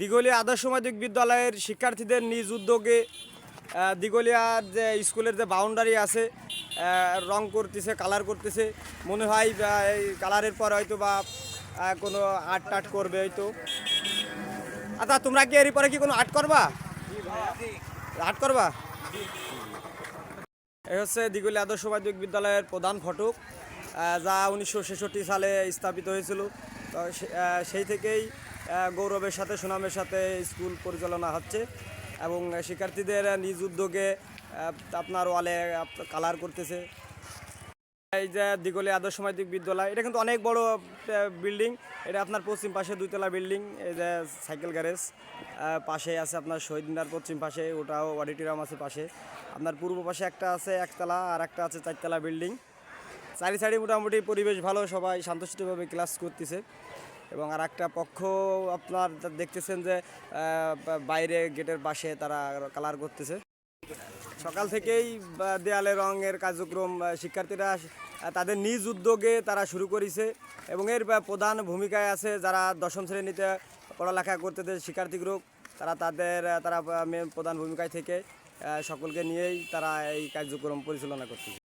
দিগলিয়া আদর্শ মাধ্যমিক বিদ্যালয়ের শিক্ষার্থীদের নিজ উদ্যোগে দিগলিয়ার যে স্কুলের যে বাউন্ডারি আছে রং করতেছে কালার করতেছে। মনে হয় কালারের পর হয়তো বা কোনো আর্ট টাট করবে হয়তো। আচ্ছা তোমরা কি এর পরে কি কোনো আর্ট করবা? আর্ট করবা? এই হচ্ছে দিগুলি আদর্শ মাধ্যমিক বিদ্যালয়ের প্রধান ফটক যা উনিশশো ছেষট্টি সালে স্থাপিত হয়েছিল। তো সেই থেকেই গৌরবের সাথে, সুনামের সাথে স্কুল পরিচালনা হচ্ছে এবং শিক্ষার্থীদের নিজ উদ্যোগে আপনার ওয়ালে কালার করতেছে। এই যে দিগলি আদর্শ মাধ্যমিক বিদ্যালয়, এটা কিন্তু অনেক বড় বিল্ডিং এটা আপনার পশ্চিম পাশে দুইতলা বিল্ডিং এই যে সাইকেল গ্যারেজ পাশে আছে আপনার শহীদ মিনার পশ্চিম পাশে, ওটাও অডিটোরিয়াম আছে পাশে। আপনার পূর্ব পাশে একটা আছে একতলা, আর একটা আছে চারতলা বিল্ডিং চারি সাইডে মোটামুটি পরিবেশ ভালো, সবাই শান্তশিষ্টভাবে ক্লাস করতেছে। এবং আর একটা পক্ষ আপনার দেখতেছেন যে বাইরে গেটের পাশে তারা কালার করতেছে। সকাল থেকেই দেয়ালে রঙের কার্যক্রম শিক্ষার্থীরা তাদের নিজ উদ্যোগে তারা শুরু করেছে এবং এর প্রধান ভূমিকায় আছে যারা দশম শ্রেণীতে পড়ালেখা করতে শিক্ষার্থী গ্রুপ, তারা তাদের, তারা প্রধান ভূমিকায় থেকে সকলকে নিয়েই তারা এই কার্যক্রম পরিচালনা করতেছে।